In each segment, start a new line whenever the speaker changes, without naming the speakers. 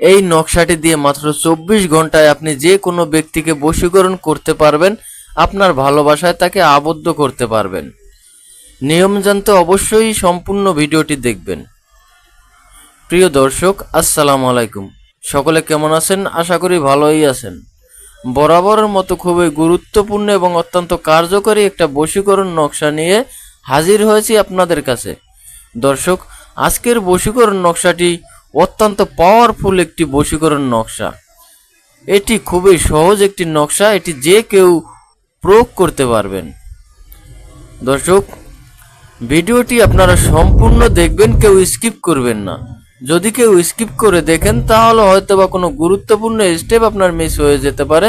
এই নকশাটি দিয়ে মাত্র চব্বিশ ঘন্টায় আপনি যে কোনো ব্যক্তিকে বশীকরণ করতে পারবেন, আপনার ভালোবাসায় তাকে আবদ্ধ করতে পারবেন। নিয়ম জানতে অবশ্যই সম্পূর্ণ ভিডিওটি দেখবেন। প্রিয় দর্শক, আসসালামু আলাইকুম। সকলে কেমন আছেন? আশা করি ভালোই আছেন। বরাবরের মতো খুবই গুরুত্বপূর্ণ এবং অত্যন্ত কার্যকরী একটা বশীকরণ নকশা নিয়ে হাজির হয়েছি আপনাদের কাছে। দর্শক, আজকের বশীকরণ নকশাটি অত্যন্ত পাওয়ারফুল একটি বশীকরণ নকশা। এটি খুবই সহজ একটি নকশা, এটি যে কেউ প্রয়োগ করতে পারবেন। দর্শক, ভিডিওটি আপনারা সম্পূর্ণ দেখবেন, কেউ স্কিপ করবেন না। যদি কেউ স্কিপ করে দেখেন, তাহলে হয়তো বা কোনো গুরুত্বপূর্ণ স্টেপ আপনার মিস হয়ে যেতে পারে,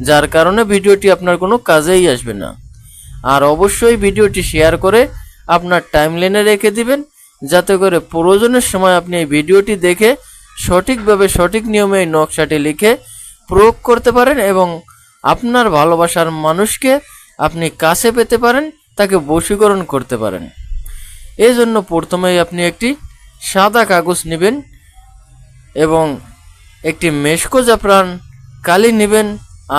যার কারণে ভিডিওটি আপনার কোনো কাজেই আসবে না। আর অবশ্যই ভিডিওটি শেয়ার করে আপনার টাইম টাইমলাইনে রেখে দিবেন যাতে করে প্রয়োজনের সময় আপনি এই ভিডিওটি দেখে সঠিকভাবে সঠিক নিয়মে এই নকশাটি লিখে প্রয়োগ করতে পারেন এবং আপনার ভালোবাসার মানুষকে আপনি কাছে পেতে পারেন, তাকে বশীকরণ করতে পারেন। এই জন্য প্রথমেই আপনি একটি সাদা কাগজ নেবেন এবং একটি মেশকো জাফরান কালি নেবেন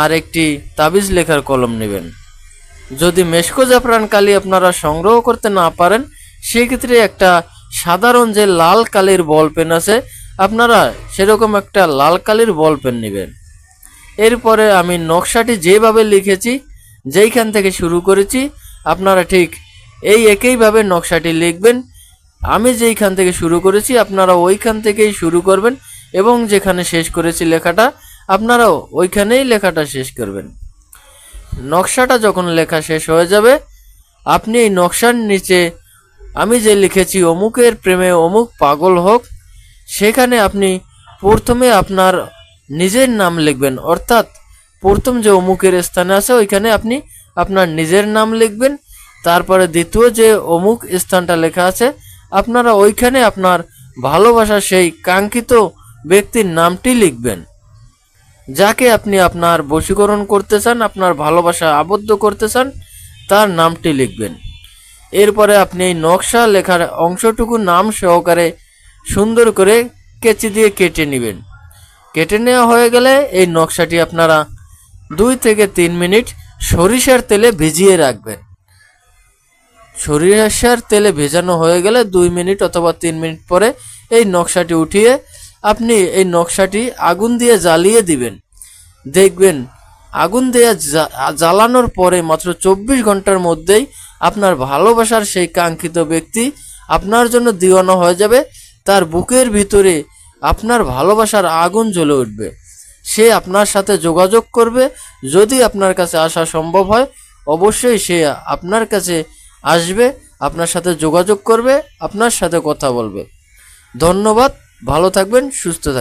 আর একটি তাবিজ লেখার কলম নেবেন। যদি মেশকো জাফরান কালি আপনারা সংগ্রহ করতে না পারেন সেক্ষেত্রে একটা সাধারণ যে লাল কালির বল পেন আছে, আপনারা সেরকম একটা লাল কালির বল পেন নেবেন। এরপরে আমি নকশাটি যেভাবে লিখেছি, যেইখান থেকে শুরু করেছি, আপনারা ঠিক এই একইভাবে নকশাটি লিখবেন। আমি যেইখান থেকে শুরু করেছি, আপনারা ওইখান থেকেই শুরু করবেন এবং যেখানে শেষ করেছি লেখাটা, আপনারাও ওইখানেই লেখাটা শেষ করবেন। নকশাটা যখন লেখা শেষ হয়ে যাবে, আপনি এই নকশার নিচে আমি যে লিখেছি, অমুকের প্রেমে অমুক পাগল হোক, সেখানে আপনি প্রথমে আপনার নিজের নাম লিখবেন। অর্থাৎ প্রথম যে অমুকের স্থানে আছে, ওইখানে আপনি আপনার নিজের নাম লিখবেন। তারপরে দ্বিতীয় যে অমুক স্থানটা লেখা আছে, আপনারা ওইখানে আপনার ভালোবাসা সেই কাঙ্ক্ষিত ব্যক্তির নামটি লিখবেন। যাকে আপনি আপনার বশীকরণ করতে চান, আপনার ভালোবাসা আবদ্ধ করতে চান, তার নামটি লিখবেন। এরপরে আপনি এই নকশা লেখার অংশটুকু নাম সহকারে সুন্দর করে কেচি দিয়ে কেটে নেবেন। কেটে নেওয়া হয়ে গেলে এই নকশাটি আপনারা দুই থেকে তিন মিনিট সরিষার তেলে ভিজিয়ে রাখবেন। সরিষার তেলে ভেজানো হয়ে গেলে দুই মিনিট অথবা তিন মিনিট পরে এই নকশাটি উঠিয়ে আপনি এই নকশাটি আগুন দিয়ে জ্বালিয়ে দিবেন। দেখবেন আগুন দিয়ে জ্বালানোর পরে মাত্র চব্বিশ ঘণ্টার মধ্যেই আপনার ভালোবাসার সেই কাঙ্ক্ষিত ব্যক্তি আপনার জন্য দিওয়ানো হয়ে যাবে, তার বুকের ভিতরে আপনার ভালোবাসার আগুন জ্বলে উঠবে। সে আপনার সাথে যোগাযোগ করবে, যদি আপনার কাছে আসা সম্ভব হয়, অবশ্যই সে আপনার কাছে আসবে, আপনার সাথে যোগাযোগ করবে, আপনার সাথে কথা বলবে। ধন্যবাদ, ভালো থাকবেন, সুস্থ থাকবেন।